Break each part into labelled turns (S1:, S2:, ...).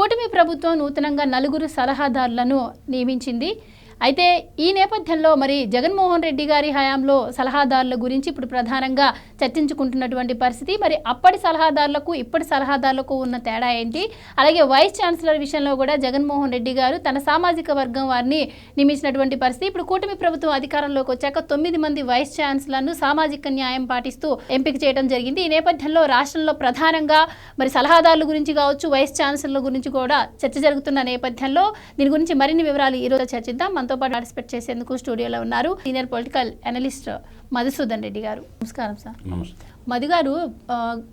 S1: కూటమి ప్రభుత్వం నూతనంగా నలుగురు సలహాదారులను నియమించింది. అయితే ఈ నేపథ్యంలో మరి జగన్మోహన్ రెడ్డి గారి హయాంలో సలహాదారుల గురించి ఇప్పుడు ప్రధానంగా చర్చించుకుంటున్నటువంటి పరిస్థితి. మరి అప్పటి సలహాదారులకు ఇప్పటి సలహాదారులకు ఉన్న తేడా ఏంటి? అలాగే వైస్ ఛాన్సలర్ విషయంలో కూడా జగన్మోహన్ రెడ్డి గారు తన సామాజిక వర్గం వారిని నియమించినటువంటి పరిస్థితి. ఇప్పుడు కూటమి ప్రభుత్వం అధికారంలోకి వచ్చాక తొమ్మిది మంది వైస్ ఛాన్సలర్ను సామాజిక న్యాయం పాటిస్తూ ఎంపిక చేయడం జరిగింది. ఈ నేపథ్యంలో రాష్ట్రంలో ప్రధానంగా మరి సలహాదారుల గురించి కావచ్చు వైస్ ఛాన్సలర్ల గురించి కూడా చర్చ జరుగుతున్న నేపథ్యంలో దీని గురించి మరిన్ని వివరాలు ఈ రోజు చర్చిద్దాం. మనతో పాటు పార్టిసిపేట్ చేసేందుకు స్టూడియోలో ఉన్నారు senior political analyst Madhusudan Reddy garu. నమస్కారం సార్. మధు గారు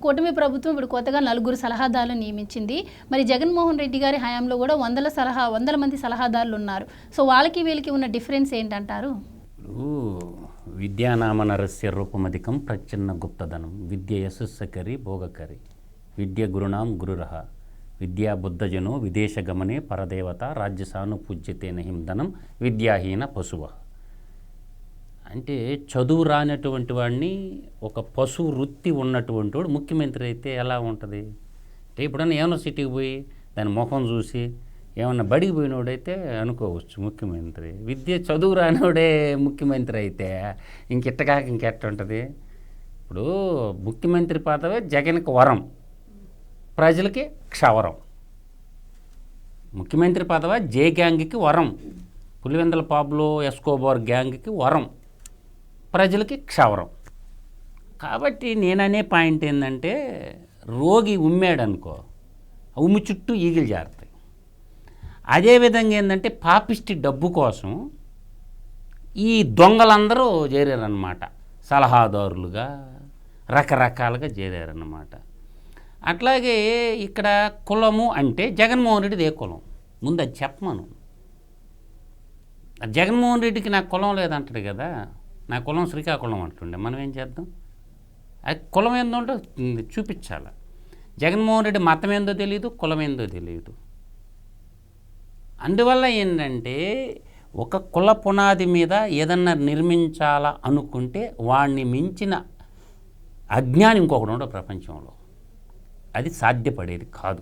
S1: కూటమి ప్రభుత్వం ఇప్పుడు కొత్తగా నలుగురు సలహాదారులను నియమించింది. మరి జగన్మోహన్ రెడ్డి గారి హయాంలో కూడా వందల సలహా వందల మంది సలహాదారులు ఉన్నారు. సో వాళ్ళకి వీళ్ళకి ఉన్న డిఫరెన్స్ ఏంటంటారు?
S2: విద్యానామ నరస్య రూపమధికం ప్రచ్ఛన్న గుప్తధనం విద్య యశస్సకరి భోగకరి విద్య గురుణాం గురురహ. విద్యాబుద్ధజనో విదేశగమనే పరదేవత రాజ్యసాను పూజ్యతేన హిందనం విద్యాహీన పశువ. అంటే చదువు రానటువంటి వాడిని ఒక పశు వృత్తి ఉన్నటువంటి వాడు ముఖ్యమంత్రి అయితే ఎలా ఉంటుంది? అంటే ఇప్పుడన్నా యూనివర్సిటీకి పోయి దాని ముఖం చూసి ఏమన్నా బడికి పోయినోడైతే అనుకోవచ్చు ముఖ్యమంత్రి. విద్య చదువు రానివాడే ముఖ్యమంత్రి అయితే ఇంకెట్టకాక ఇంకెట్ట ఉంటుంది ఇప్పుడు ముఖ్యమంత్రి పాతవే జగన్కి వరం. ప్రజలకి క్షవరం. ముఖ్యమంత్రి పదవ జే గ్యాంగ్కి వరం. పులివెందల పాబ్లో ఎస్కోబార్ గ్యాంగ్కి వరం. ప్రజలకి క్షవరం. కాబట్టి నేననే పాయింట్ ఏంటంటే రోగి ఉమ్మాడనుకో ఉమ్మి చుట్టూ ఈగిలు జారుతాయి. అదేవిధంగా ఏంటంటే పాపిష్టి డబ్బు కోసం ఈ దొంగలందరూ చేరారనమాట సలహాదారులుగా రకరకాలుగా చేరారన్నమాట. అట్లాగే ఇక్కడ కులము అంటే జగన్మోహన్ రెడ్డిది ఏ కులం? ముందు అది చెప్పమను. జగన్మోహన్ రెడ్డికి నా కులం లేదంటాడు కదా. నా కులం శ్రీకాకుళం అంటుండే. మనం ఏం చేద్దాం? అది కులం ఏందో చూపించాలి. జగన్మోహన్ రెడ్డి మతం ఏందో తెలియదు కులం ఏందో తెలియదు అందువల్ల ఏంటంటే ఒక కుల పునాది మీద ఏదన్నా నిర్మించాలా అనుకుంటే వాడిని మించిన అజ్ఞానం ఇంకొకడు ఉండదు ప్రపంచంలో. అది సాధ్యపడేది కాదు.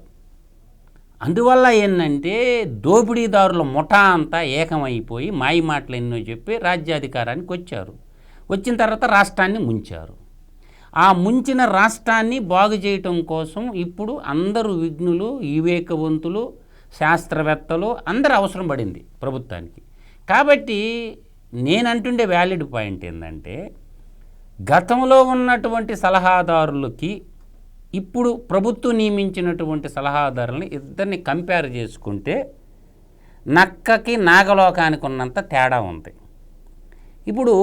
S2: అందువల్ల ఏంటంటే దోపిడీదారుల ముఠా అంతా ఏకమైపోయి మాయి మాటలు ఎన్నో చెప్పి రాజ్యాధికారానికి వచ్చారు. వచ్చిన తర్వాత రాష్ట్రాన్ని ముంచారు. ఆ ముంచిన రాష్ట్రాన్ని బాగు చేయటం కోసం ఇప్పుడు అందరూ విఘ్నులు వివేకవంతులు శాస్త్రవేత్తలు అందరూ అవసరం పడింది ప్రభుత్వానికి. కాబట్టి నేనంటుండే వ్యాలిడ్ పాయింట్ ఏంటంటే గతంలో ఉన్నటువంటి సలహాదారులకి ఇప్పుడు ప్రభుత్వం నియమించినటువంటి సలహాదారులని ఇద్దరిని కంపేర్ చేసుకుంటే నక్కకి నాగలోకానికి ఉన్నంత తేడా ఉంది. ఇప్పుడు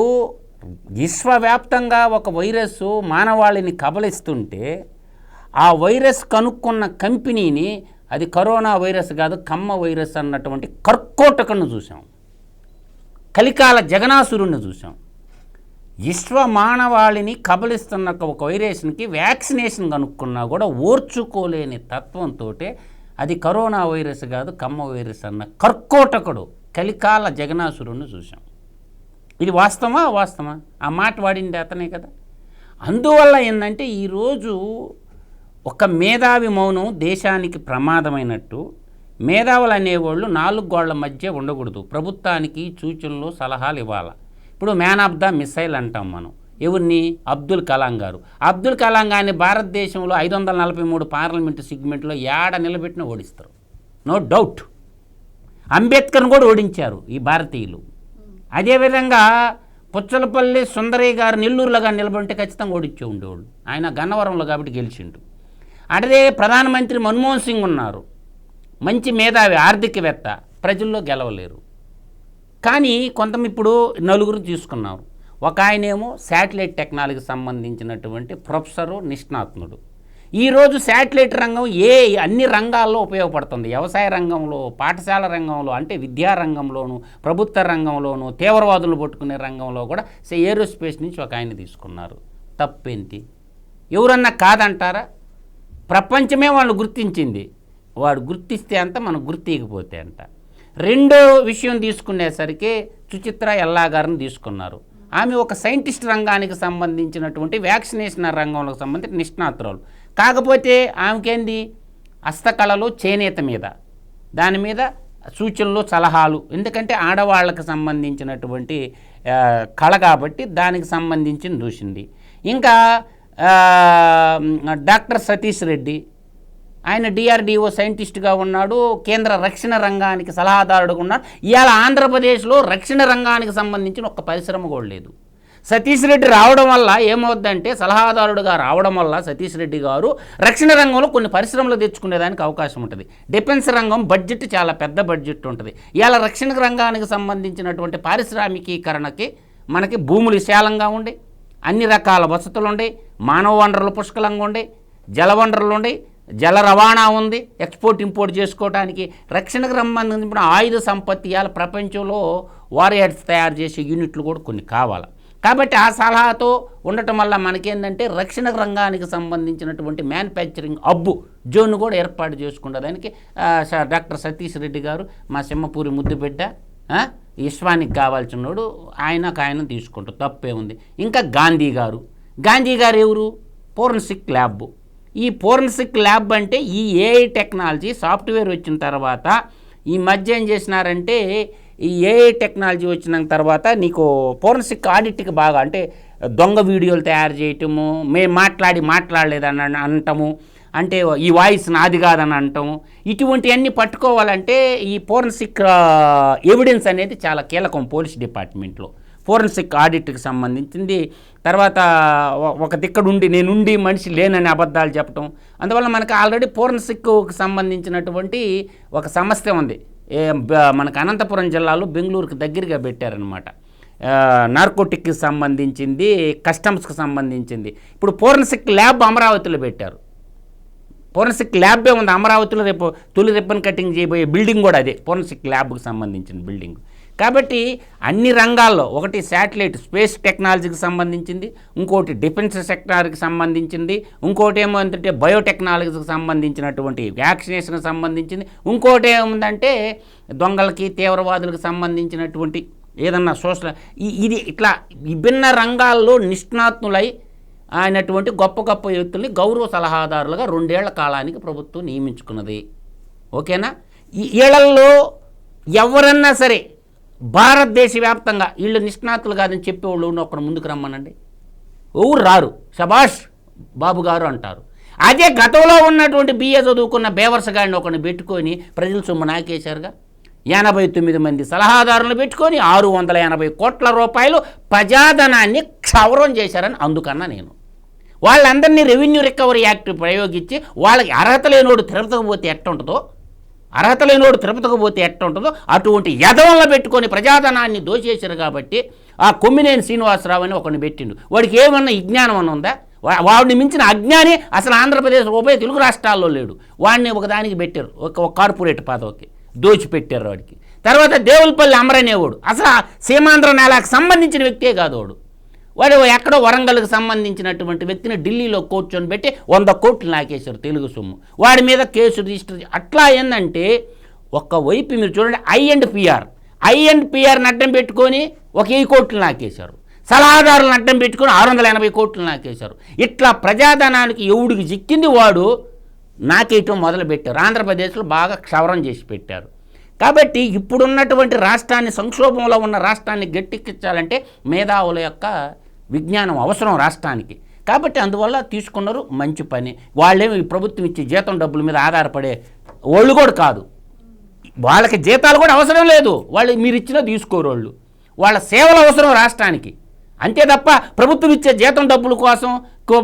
S2: విశ్వవ్యాప్తంగా ఒక వైరస్ మానవాళిని కబలిస్తుంటే ఆ వైరస్ కనుక్కున్న కంపెనీని అది కరోనా వైరస్ కాదు కమ్మ వైరస్ అన్నటువంటి కర్కోటకను చూసాం కలికాల జగనాసురుణ్ణి చూసాం విశ్వ మానవాళిని కబలిస్తున్న ఒక వైరస్కి వ్యాక్సినేషన్ కనుక్కున్నా కూడా ఓర్చుకోలేని తత్వంతో అది కరోనా వైరస్ కాదు కమ్మ వైరస్ అన్న కర్కోటకుడు కలికాల జగనాసురుణ్ణి చూసాం ఇది వాస్తవమా? వాస్తవమా ఆ మాట వాడింది అతనే కదా. అందువల్ల ఏంటంటే ఈరోజు ఒక మేధావి మౌనం దేశానికి ప్రమాదమైనట్టు మేధావులు అనేవాళ్ళు నాలుగు గోళ్ళ మధ్య ఉండకూడదు. ప్రభుత్వానికి సూచనలు సలహాలు ఇవ్వాలి. ఇప్పుడు మ్యాన్ ఆఫ్ ద మిసైల్ అంటాం మనం. ఎవరిని? అబ్దుల్ కలాం గారు. అబ్దుల్ కలాం గారిని భారతదేశంలో ఐదు వందల నలభై మూడు పార్లమెంటు సిగ్మెంట్లో ఏడ నిలబెట్టిన ఓడిస్తారు. No doubt. అంబేద్కర్ని కూడా ఓడించారు ఈ భారతీయులు. అదేవిధంగా పుచ్చలపల్లి సుందరయ్య గారు నెల్లూరులో కానీ నిలబడితే ఖచ్చితంగా ఓడించే ఉండేవాళ్ళు. ఆయన గన్నవరంలో కాబట్టి గెలిచిండు. అదే ప్రధానమంత్రి మన్మోహన్ సింగ్ ఉన్నారు. మంచి మేధావి ఆర్థికవేత్త. ప్రజల్లో గెలవలేరు. కానీ కొంత ఇప్పుడు నలుగురు తీసుకున్నారు. ఒక ఆయనేమో శాటిలైట్ టెక్నాలజీకి సంబంధించినటువంటి ప్రొఫెసరు నిష్ణాత్నుడు ఈరోజు శాటిలైట్ రంగం ఏ అన్ని రంగాల్లో ఉపయోగపడుతుంది? వ్యవసాయ రంగంలో పాఠశాల రంగంలో అంటే విద్యా రంగంలోను ప్రభుత్వ రంగంలోను తీవ్రవాదులు పట్టుకునే రంగంలో కూడా ఏరోస్పేస్ నుంచి ఒక ఆయన తీసుకున్నారు. తప్పేంటి? ఎవరన్నా కాదంటారా? ప్రపంచమే వాళ్ళు గుర్తించింది. వాడు గుర్తిస్తే అంత మనం గుర్తియకపోతే అంట రెండో విషయం తీసుకునేసరికి సుచిత్ర ఎల్లా గారిని తీసుకున్నారు. ఆమె ఒక సైంటిస్ట్ రంగానికి సంబంధించినటువంటి వ్యాక్సినేషన్ రంగంలో సంబంధించి నిష్ణాతురాలు. కాకపోతే ఆమెకేంది? హస్తకళలు చేనేత మీద. దాని మీద సూచనలు సలహాలు. ఎందుకంటే ఆడవాళ్ళకి సంబంధించినటువంటి కళ కాబట్టి దానికి సంబంధించిన చూసింది. ఇంకా డాక్టర్ సతీష్ రెడ్డి ఆయన డిఆర్డిఓ సైంటిస్ట్గా ఉన్నాడు కేంద్ర రక్షణ రంగానికి సలహాదారుడుగా ఉన్నాడు. ఇవాళ ఆంధ్రప్రదేశ్లో రక్షణ రంగానికి సంబంధించిన ఒక్క పరిశ్రమ కూడా లేదు. సతీష్ రెడ్డి రావడం వల్ల ఏమవుద్దంటే సలహాదారుడుగా రావడం వల్ల సతీష్ రెడ్డి గారు రక్షణ రంగంలో కొన్ని పరిశ్రమలు తెచ్చుకునేదానికి అవకాశం ఉంటుంది. డిఫెన్స్ రంగం బడ్జెట్ చాలా పెద్ద బడ్జెట్ ఉంటుంది. ఇవాళ రక్షణ రంగానికి సంబంధించినటువంటి పారిశ్రామికీకరణకి మనకి భూములు విశాలంగా ఉండే అన్ని రకాల వసతులు ఉండే మానవ వనరులు పుష్కలంగా ఉండే జల వనరులు ఉండే జల రవాణా ఉంది ఎక్స్పోర్ట్ ఇంపోర్ట్ చేసుకోవడానికి రక్షణకు సంబంధించిన ఆయుధ సంపత్తి ఇవాళ ప్రపంచంలో వారియర్స్ తయారు చేసే యూనిట్లు కూడా కొన్ని కావాలి? కాబట్టి ఆ సలహాతో ఉండటం వల్ల మనకేంటంటే రక్షణ రంగానికి సంబంధించినటువంటి మ్యానుఫ్యాక్చరింగ్ అబ్బు జోన్ కూడా ఏర్పాటు చేసుకున్నదానికి దానికి డాక్టర్ సతీష్ రెడ్డి గారు మా సింహపూరి ముద్దుబిడ్డ విశ్వానికి కావాల్సినోడు ఆయనకు ఆయన తీసుకుంటారు. తప్పే ఉంది. ఇంకా గాంధీ గారు. గాంధీ గారు ఎవరు? Forensic lab. ఈ ఫోరెన్సిక్ ల్యాబ్ అంటే ఈ ఏఐ టెక్నాలజీ సాఫ్ట్వేర్ వచ్చిన తర్వాత ఈ మధ్య ఏం చేసినారంటే ఈ ఏఐ టెక్నాలజీ వచ్చిన తర్వాత నీకు ఫోరెన్సిక్ ఆడిట్కి బాగా అంటే దొంగ వీడియోలు తయారు చేయటము మేము మాట్లాడి మాట్లాడలేదని అనటము అంటే ఈ వాయిస్ నాది కాదని అంటాము ఇటువంటివన్నీ పట్టుకోవాలంటే ఈ ఫోరెన్సిక్ ఎవిడెన్స్ అనేది చాలా కీలకం పోలీస్ డిపార్ట్మెంట్లో. ఫోరెన్సిక్ ఆడిట్కి సంబంధించింది. తర్వాత ఒక దిక్కడుండి నేనుండి మనిషి లేనని అబద్ధాలు చెప్పటం. అందువల్ల మనకు ఆల్రెడీ ఫోరెన్సిక్కి సంబంధించినటువంటి ఒక సమస్య ఉంది. మనకు అనంతపురం జిల్లాలో బెంగళూరుకి దగ్గరగా పెట్టారనమాట నార్కోటిక్కి సంబంధించింది కస్టమ్స్కి సంబంధించింది. ఇప్పుడు ఫోరెన్సిక్ ల్యాబ్ అమరావతిలో పెట్టారు. ఫోరెన్సిక్ ల్యాబే ఉంది. అమరావతిలో రేపు తొలి రిబ్బన్ కటింగ్ చేయబోయే బిల్డింగ్ కూడా అదే. ఫోరెన్సిక్ ల్యాబ్కి సంబంధించిన బిల్డింగ్. కాబట్టి అన్ని రంగాల్లో ఒకటి శాటిలైట్ స్పేస్ టెక్నాలజీకి సంబంధించింది ఇంకోటి డిఫెన్స్ సెక్టార్కి సంబంధించింది ఇంకోటి ఏమంటే బయోటెక్నాలజీకి సంబంధించినటువంటి వ్యాక్సినేషన్కి సంబంధించింది ఇంకోటి ఏముందంటే దొంగలకి తీవ్రవాదులకు సంబంధించినటువంటి ఏదన్నా సోషల్ ఇది ఇట్లా విభిన్న రంగాల్లో నిష్ణాతులై అయినటువంటి గొప్ప గొప్ప వ్యక్తుల్ని గౌరవ సలహాదారులుగా రెండేళ్ళ కాలానికి ప్రభుత్వం నియమించుకున్నది. ఓకేనా? ఈ ఏళ్ళలో ఎవరన్నా సరే భారతదేశ వ్యాప్తంగా వీళ్ళు నిష్ణాతులు కాదని చెప్పేవాళ్ళు ఒకడు ముందుకు రమ్మనండి. ఎవరు రారు? శబాష్ బాబు గారు అంటారు. అదే గతంలో ఉన్నటువంటి బిఏ చదువుకున్న బేవర్స్ గారిని ఒకరిని పెట్టుకొని ప్రజల సొమ్ము నాకేశారుగా? ఎనభై తొమ్మిది మంది సలహాదారులను పెట్టుకొని ఆరు వందల ఎనభై కోట్ల రూపాయలు ప్రజాధనాన్ని క్షౌరం చేశారని అందుకన్నా నేను. వాళ్ళందరినీ రెవెన్యూ రికవరీ యాక్ట్ ప్రయోగించి వాళ్ళకి అర్హత లేనోడు తిరుపతికి పోతే ఎట్ట ఉంటుందో అర్హత లేనివాడు తిరుపతికి పోతే ఎట్ట ఉంటుందో అటువంటి యదవంలో పెట్టుకొని ప్రజాధనాన్ని దోచేశారు కాబట్టి ఆ కొమ్మినేని శ్రీనివాసరావు అని ఒకరిని పెట్టిండు. వాడికి ఏమన్నా విజ్ఞానం అని ఉందా? వాడిని మించిన అజ్ఞాని అసలు ఆంధ్రప్రదేశ్ ఉభయ తెలుగు రాష్ట్రాల్లో లేడు. వాడిని ఒకదానికి పెట్టారు. ఒక కార్పొరేట్ పదవికి దోచి పెట్టారు వాడికి. తర్వాత దేవులపల్లి అమరనేవాడు. అసలు సీమాంధ్ర నేలకు సంబంధించిన వ్యక్తే కాదు వాడు. వాడు ఎక్కడో వరంగల్కి సంబంధించినటువంటి వ్యక్తిని ఢిల్లీలో కూర్చొని పెట్టి వంద కోట్లు నాకేశారు తెలుగు సొమ్ము. వాడి మీద కేసు రిజిస్టర్ అట్లా ఏంటంటే ఒక్కవైపు మీరు చూడండి I and PR I and పిఆర్ని అడ్డం పెట్టుకొని ఒక ఈ కోట్లు నాకేశారు సలహాదారులను అడ్డం పెట్టుకొని ఆరు వందల ఎనభై కోట్లు నాకేశారు ఇట్లా ప్రజాధనానికి ఎవడికి చిక్కింది వాడు నాకేయటం మొదలుపెట్టారు. ఆంధ్రప్రదేశ్లో బాగా క్షవరం చేసి పెట్టారు. కాబట్టి ఇప్పుడున్నటువంటి రాష్ట్రాన్ని సంక్షోభంలో ఉన్న రాష్ట్రాన్ని గట్టెక్కించాలంటే మేధావుల యొక్క విజ్ఞానం అవసరం రాష్ట్రానికి. కాబట్టి అందువల్ల తీసుకున్నారు మంచి పని. వాళ్ళేమి ఈ ప్రభుత్వం ఇచ్చే జీతం డబ్బుల మీద ఆధారపడే వాళ్ళు కూడా కాదు. వాళ్ళకి జీతాలు కూడా అవసరం లేదు. వాళ్ళు మీరు ఇచ్చినా తీసుకోరు వాళ్ళు. వాళ్ళ సేవలు అవసరం రాష్ట్రానికి. అంతే తప్ప ప్రభుత్వం ఇచ్చే జీతం డబ్బుల కోసం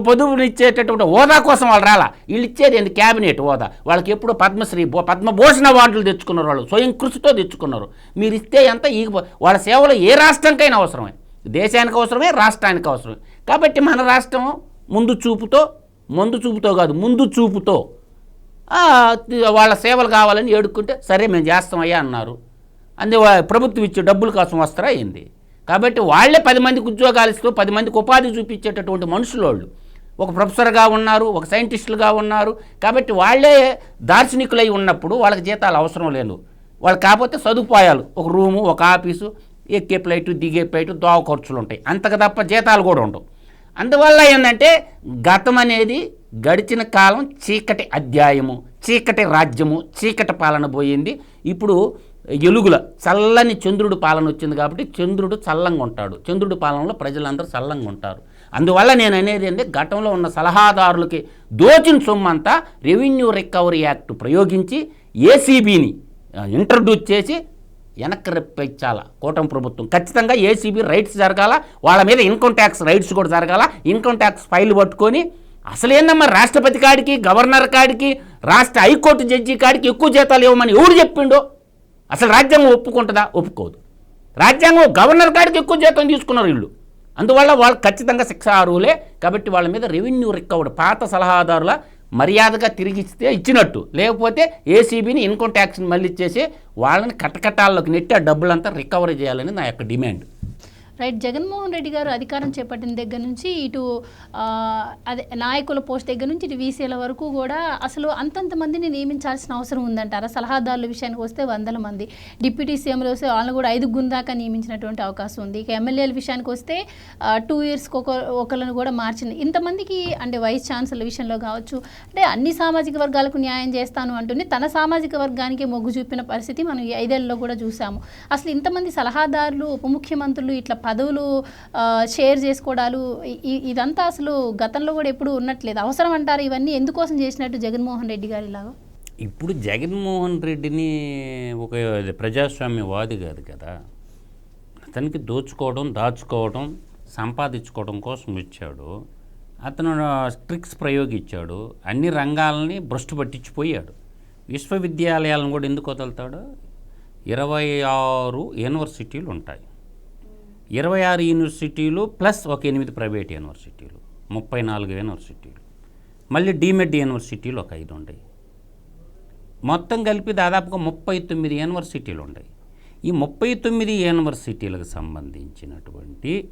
S2: పొదుపులు ఇచ్చేటటువంటి హోదా కోసం వాళ్ళు రాలా. వీళ్ళు ఇచ్చేది ఏంటి క్యాబినెట్ హోదా. వాళ్ళకి ఎప్పుడు పద్మశ్రీ పద్మభూషణ అవార్డులు తెచ్చుకున్నారు వాళ్ళు. స్వయం కృషితో తెచ్చుకున్నారు. మీరు ఇస్తే ఎంత ఈ వాళ్ళ సేవలు ఏ రాష్ట్రంకైనా అవసరమే. దేశానికి అవసరమే రాష్ట్రానికి అవసరమే. కాబట్టి మన రాష్ట్రం ముందు చూపుతో ముందు చూపుతో కాదు ముందు చూపుతో వాళ్ళ సేవలు కావాలని ఏడుకుంటే సరే మేము చేస్తామయ్యా అన్నారు. అందు ప్రభుత్వం ఇచ్చే డబ్బుల కోసం వస్తారా అయింది కాబట్టి వాళ్ళే పది మందికి ఉద్యోగాలు ఇస్తూ పది మందికి ఉపాధి చూపించేటటువంటి మనుషులు వాళ్ళు ఒక ప్రొఫెసర్గా ఉన్నారు ఒక సైంటిస్టులుగా ఉన్నారు. కాబట్టి వాళ్ళే దార్శనికులై ఉన్నప్పుడు వాళ్ళకి జీతాలు అవసరం లేదు. వాళ్ళు కాకపోతే సదుపాయాలు ఒక రూము ఒక ఆఫీసు ఎక్కే ఫ్లైట్ దిగే ఫ్లైట్ దోవ ఖర్చులు ఉంటాయి. అంతకు తప్ప జీతాలు కూడా ఉండవు. అందువల్ల ఏంటంటే గతం అనేది గడిచిన కాలం చీకటి అధ్యాయము చీకటి రాజ్యము చీకటి పాలన పోయింది. ఇప్పుడు ఎలుగుల చల్లని చంద్రుడు పాలన వచ్చింది కాబట్టి చంద్రుడు చల్లంగా ఉంటాడు. చంద్రుడి పాలనలో ప్రజలందరూ చల్లంగా ఉంటారు. అందువల్ల నేను అనేది ఏంటి గతంలో ఉన్న సలహాదారులకి దోచిన సొమ్మంతా రెవెన్యూ రికవరీ యాక్ట్ ప్రయోగించి ఏసీబీని ఇంట్రడ్యూస్ చేసి వెనక్కి రెప్పించాల కూటమి ప్రభుత్వం. ఖచ్చితంగా ఏసీబీ రైట్స్ జరగాల? వాళ్ళ మీద ఇన్కమ్ ట్యాక్స్ రైట్స్ కూడా జరగాల? ఇన్కమ్ ట్యాక్స్ ఫైల్ పట్టుకొని అసలేందమ్మా రాష్ట్రపతి కాడికి గవర్నర్ కాడికి రాష్ట్ర హైకోర్టు జడ్జి కాడికి ఎక్కువ జీతాలు ఇవ్వమని ఎవరు చెప్పిండో? అసలు రాజ్యాంగం ఒప్పుకుంటుందా? ఒప్పుకోదు. రాజ్యాంగం గవర్నర్ కాడికి ఎక్కువ జీతం తీసుకున్నారు వీళ్ళు. అందువల్ల వాళ్ళు ఖచ్చితంగా శిక్ష అర్హులే. కాబట్టి వాళ్ళ మీద రెవెన్యూ రికవర్డ్ పాత సలహాదారుల మర్యాదగా తిరిగి ఇస్తే ఇచ్చినట్టు. లేకపోతే ఏసీబీని ఇన్కమ్ ట్యాక్స్ని మళ్ళీ ఇచ్చేసి వాళ్ళని కటకటాల్లోకి నెట్టి ఆ డబ్బులంతా రికవరీ చేయాలని నా యొక్క డిమాండ్.
S1: రైట్ జగన్మోహన్ రెడ్డి గారు అధికారం చేపట్టిన దగ్గర నుంచి ఇటు అదే నాయకుల పోస్ట్ దగ్గర నుంచి ఇటు వీసీల వరకు కూడా అసలు అంతంత మందిని నియమించాల్సిన అవసరం ఉందంటారా? సలహాదారుల విషయానికి వస్తే వందల మంది. డిప్యూటీ సీఎంలు వస్తే వాళ్ళని కూడా ఐదుగురు దాకా నియమించినటువంటి అవకాశం ఉంది. ఇక ఎమ్మెల్యేల విషయానికి వస్తే టూ ఇయర్స్కి ఒక ఒకరిని కూడా మార్చింది. ఇంతమందికి అంటే వైస్ ఛాన్సలర్ విషయంలో కావచ్చు అంటే అన్ని సామాజిక వర్గాలకు న్యాయం చేస్తాను అంటుంది. తన సామాజిక వర్గానికి మొగ్గు చూపిన పరిస్థితి మనం ఈ ఐదేళ్ళలో కూడా చూసాము. అసలు ఇంతమంది సలహాదారులు ఉప ముఖ్యమంత్రులు ఇట్లా పదవులు షేర్ చేసుకోవడాలు ఇదంతా అసలు గతంలో కూడా ఎప్పుడు ఉన్నట్లేదు. అవసరం అంటారు ఇవన్నీ? ఎందుకోసం చేసినట్టు జగన్మోహన్ రెడ్డి గారు ఇలాగా?
S2: ఇప్పుడు జగన్మోహన్ రెడ్డిని ఒక ప్రజాస్వామ్యవాది కాదు కదా. అతనికి దోచుకోవడం దాచుకోవడం సంపాదించుకోవడం కోసం ఇచ్చాడు అతను ట్రిక్స్ ప్రయోగించాడు. అన్ని రంగాలని భ్రష్టు పట్టించిపోయాడు. విశ్వవిద్యాలయాలను కూడా ఎందుకు వదులుతాడు? ఇరవై ఆరు యూనివర్సిటీలు ఉంటాయి. ఇరవై ఆరు యూనివర్సిటీలు ప్లస్ ఒక ఎనిమిది ప్రైవేట్ యూనివర్సిటీలు ముప్పై నాలుగు యూనివర్సిటీలు మళ్ళీ డీమెడ్ యూనివర్సిటీలు ఒక ఐదు ఉన్నాయి మొత్తం కలిపి దాదాపుగా ముప్పై తొమ్మిది యూనివర్సిటీలు ఉన్నాయి ఈ ముప్పై తొమ్మిది యూనివర్సిటీలకు సంబంధించినటువంటి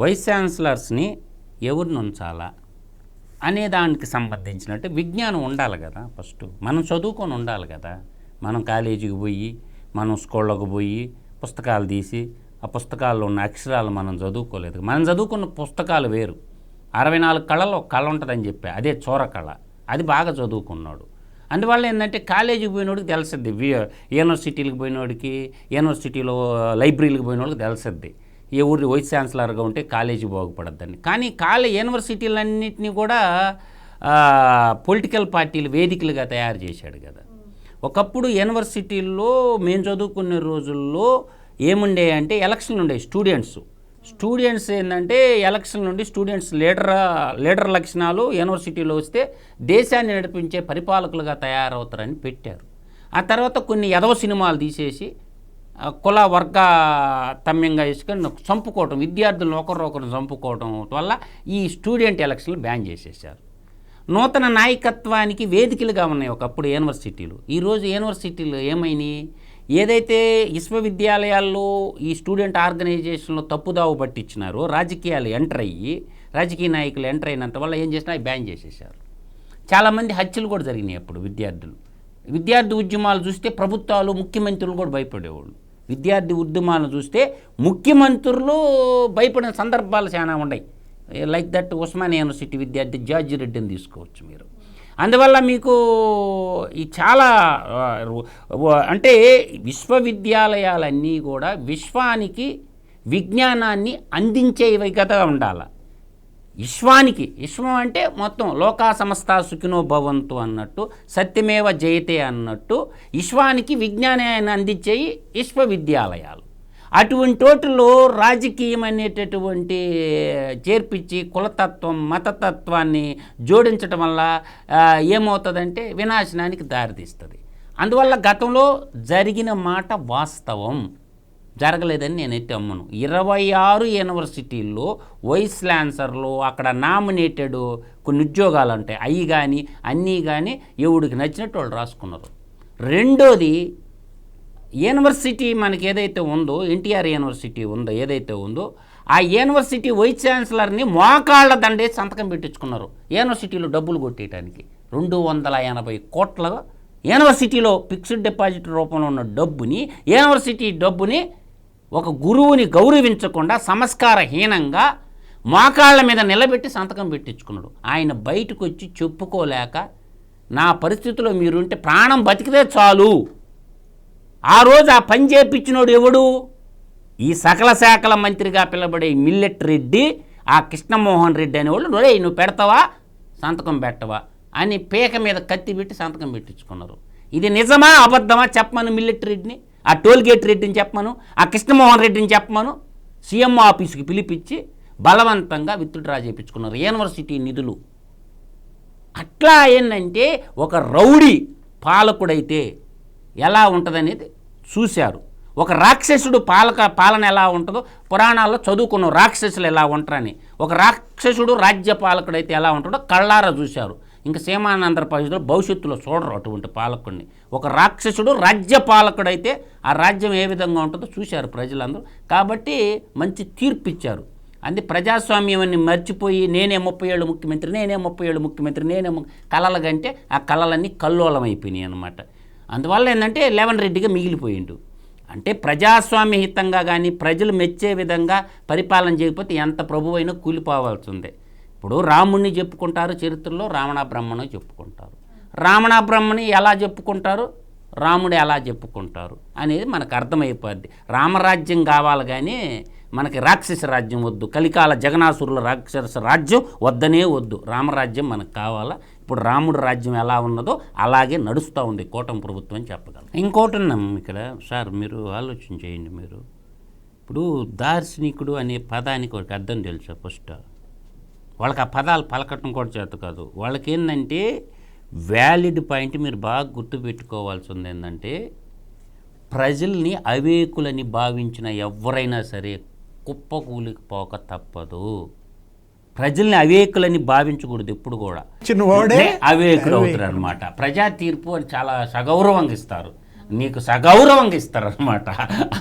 S2: వైస్ ఛాన్సలర్స్ని ఎవరిని ఉంచాలా అనే దానికి సంబంధించినట్టు విజ్ఞానం ఉండాలి కదా ఫస్ట్. మనం చదువుకొని ఉండాలి కదా. మనం కాలేజీకి పోయి మనం స్కూళ్ళకు పోయి పుస్తకాలు తీసి ఆ పుస్తకాల్లో ఉన్న అక్షరాలు మనం చదువుకోలేదు. మనం చదువుకున్న పుస్తకాలు వేరు. అరవై నాలుగు కళలో కళ ఉంటుందని చెప్పి. అదే చోర కళ. అది బాగా చదువుకున్నాడు. అందువల్ల ఏంటంటే కాలేజీకి పోయినోడికి తెలిసిద్ది. యూనివర్సిటీలకు పోయినోడికి యూనివర్సిటీలో లైబ్రరీలకు పోయినోడికి తెలిసిద్ది. ఏ ఊరి వైస్ ఛాన్సలర్గా ఉంటే కాలేజీ బాగుపడద్దని. కానీ కాలే యూనివర్సిటీలన్నింటినీ కూడా పొలిటికల్ పార్టీలు వేదికలుగా తయారు చేశాడు కదా. ఒకప్పుడు యూనివర్సిటీల్లో మేము చదువుకునే రోజుల్లో ఏముండే అంటే ఎలక్షన్లు ఉండే స్టూడెంట్స్. స్టూడెంట్స్ ఏంటంటే ఎలక్షన్ నుండి స్టూడెంట్స్ లీడర్ లీడర్ లక్షణాలు యూనివర్సిటీలో వస్తే దేశాన్ని నడిపించే పరిపాలకులుగా తయారవుతారని పెట్టారు. ఆ తర్వాత కొన్ని ఎదవ సినిమాలు తీసేసి కుల వర్గ తమ్యంగా వేసుకొని చంపుకోవటం విద్యార్థులను ఒకరినొకరు చంపుకోవటం వల్ల ఈ స్టూడెంట్ ఎలక్షన్లు బ్యాన్ చేసేసారు నూతన నాయకత్వానికి వేదికలుగా ఉన్నాయి ఒకప్పుడు యూనివర్సిటీలు. ఈరోజు యూనివర్సిటీలు ఏమైనాయి? ఏదైతే విశ్వవిద్యాలయాల్లో ఈ స్టూడెంట్ ఆర్గనైజేషన్లో తప్పుదావు పట్టించినారో రాజకీయాలు ఎంటర్ అయ్యి రాజకీయ నాయకులు ఎంటర్ అయినంత వల్ల ఏం చేసినా బ్యాన్ చేసేసారు చాలామంది హత్యలు కూడా జరిగినాయి అప్పుడు విద్యార్థులు. విద్యార్థి ఉద్యమాలు చూస్తే ప్రభుత్వాలు ముఖ్యమంత్రులు కూడా భయపడేవాళ్ళు. విద్యార్థి ఉద్యమాలను చూస్తే ముఖ్యమంత్రులు భయపడిన సందర్భాలు చాలా ఉన్నాయి. లైక్ దట్ ఉస్మాన్ యూనివర్సిటీ విద్యార్థి జార్జి రెడ్డిని తీసుకోవచ్చు మీరు. అందువల్ల మీకు ఈ చాలా అంటే విశ్వవిద్యాలయాలన్నీ కూడా విశ్వానికి విజ్ఞానాన్ని అందించే కదా ఉండాలి. విశ్వానికి విశ్వం అంటే మొత్తం లోకా సమస్త సుఖినో భవంతు అన్నట్టు సత్యమేవ జయతే అన్నట్టు విశ్వానికి విజ్ఞానాన్ని అందించేవి విశ్వవిద్యాలయాలు. అటువంటి వాటిలో రాజకీయం అనేటటువంటి చేర్పించి కులతత్వం మతతత్వాన్ని జోడించడం వల్ల ఏమవుతుందంటే వినాశనానికి దారితీస్తుంది. అందువల్ల గతంలో జరిగిన మాట వాస్తవం. జరగలేదని నేనైతే అమ్మను ఇరవై ఆరు యూనివర్సిటీల్లో వైస్ ఛాన్సలర్లు అక్కడ నామినేటెడ్ కొన్ని ఉద్యోగాలు ఉంటాయి అవి కానీ అన్నీ కానీ ఎవడికి నచ్చినట్టు వాళ్ళు రాసుకున్నారు. రెండోది యూనివర్సిటీ మనకి ఏదైతే ఉందో ఎన్టీఆర్ యూనివర్సిటీ ఉందో ఏదైతే ఉందో ఆ యూనివర్సిటీ వైస్ ఛాన్సలర్ని మోకాళ్ళ దండే సంతకం పెట్టించుకున్నారు. యూనివర్సిటీలో డబ్బులు కొట్టేయడానికి రెండు వందల ఎనభై కోట్ల యూనివర్సిటీలో ఫిక్స్డ్ డిపాజిట్ రూపంలో ఉన్న డబ్బుని యూనివర్సిటీ డబ్బుని ఒక గురువుని గౌరవించకుండా సంస్కారహీనంగా మోకాళ్ళ మీద నిలబెట్టి సంతకం పెట్టించుకున్నాడు. ఆయన బయటకు వచ్చి చెప్పుకోలేక నా పరిస్థితిలో మీరుంటే ప్రాణం బతికితే చాలు. ఆ రోజు ఆ పని చేపించినోడు ఎవడు? ఈ సకల శాఖల మంత్రిగా పిలబడే మిల్లెట్ రెడ్డి ఆ కృష్ణమోహన్ రెడ్డి అనేవాళ్ళు రే నువ్వు పెడతావా? సంతకం పెట్టవా? అని పేక మీద కత్తి పెట్టి సంతకం పెట్టించుకున్నారు. ఇది నిజమా అబద్ధమా చెప్పమను మిల్లెట్ రెడ్డిని? ఆ టోల్గేట్ రెడ్డిని చెప్పమను? ఆ కృష్ణమోహన్ రెడ్డిని చెప్పమను? సీఎం ఆఫీసుకి పిలిపించి బలవంతంగా విత్డ్రా చేయించుకున్నారు యూనివర్సిటీ నిధులు. అట్లా ఏంటంటే ఒక రౌడీ పాలకుడైతే ఎలా ఉంటుందనేది చూశారు. ఒక రాక్షసుడు పాలక పాలన ఎలా ఉంటుందో పురాణాల్లో చదువుకున్నాం రాక్షసులు ఎలా ఉంటారని ఒక రాక్షసుడు రాజ్య పాలకుడైతే ఎలా ఉంటాడో కళ్ళారా చూశారు. ఇంకా సీమానంధ్రప్రదేశ్లో భవిష్యత్తులో చూడరు అటువంటి పాలకుడిని. ఒక రాక్షసుడు రాజ్య పాలకుడైతే ఆ రాజ్యం ఏ విధంగా ఉంటుందో చూశారు ప్రజలందరూ. కాబట్టి మంచి తీర్పు ఇచ్చారు అంది ప్రజాస్వామ్యాన్ని మర్చిపోయి నేనే ముప్పై ఏళ్ళు ముఖ్యమంత్రి నేనే ముప్పై ఏళ్ళు ముఖ్యమంత్రి నేనే ము- కంటే ఆ కళలన్నీ కల్లోలం అయిపోయినాయి అనమాట అందువల్ల ఏంటంటే లెవెన్ రెడ్డిగా మిగిలిపోయిండు. అంటే ప్రజాస్వామ్యహితంగా కానీ ప్రజలు మెచ్చే విధంగా పరిపాలన చేయకపోతే ఎంత ప్రభువైనా కూలిపోవాల్సిందే. ఇప్పుడు రాముణ్ణి చెప్పుకుంటారు చరిత్రలో రావణ బ్రహ్మను చెప్పుకుంటారు. రావణ బ్రహ్మని ఎలా చెప్పుకుంటారు? రాముడు ఎలా చెప్పుకుంటారు అనేది మనకు అర్థమైపోద్ది. రామరాజ్యం కావాలి కానీ మనకి రాక్షస రాజ్యం వద్దు. కలికాల జగనాసురుల రాక్షస రాజ్యం వద్దనే వద్దు. రామరాజ్యం మనకు కావాలా? ఇప్పుడు రాముడు రాజ్యం ఎలా ఉన్నదో అలాగే నడుస్తూ ఉంది కూటమి ప్రభుత్వం అని చెప్పగలం. ఇంకోటి ఉన్నాం ఇక్కడ సార్ మీరు ఆలోచన చేయండి మీరు. ఇప్పుడు దార్శనికుడు అనే పదానికి ఒక అర్థం తెలుసా ఫస్ట్? వాళ్ళకి ఆ పదాలు పలకటం కూడా చేత కాదు. వాళ్ళకి ఏంటంటే వ్యాలిడ్ పాయింట్ మీరు బాగా గుర్తుపెట్టుకోవాల్సి ఉంది ఏంటంటే ప్రజల్ని అవేకులని భావించిన ఎవరైనా సరే కుప్పకూలిపోక తప్పదు. ప్రజల్ని అవేకులని భావించకూడదు ఎప్పుడు కూడా.
S3: చిన్నవాడే
S2: అవేకులు అవుతారు అనమాట ప్రజా తీర్పు అని చాలా సగౌరవంగా ఇస్తారు నీకు సగౌరవంగా ఇస్తారు అనమాట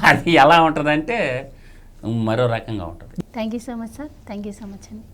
S2: అది ఎలా ఉంటుందంటే మరో రకంగా ఉంటుంది.
S1: Thank you so much sir thank you so much అండి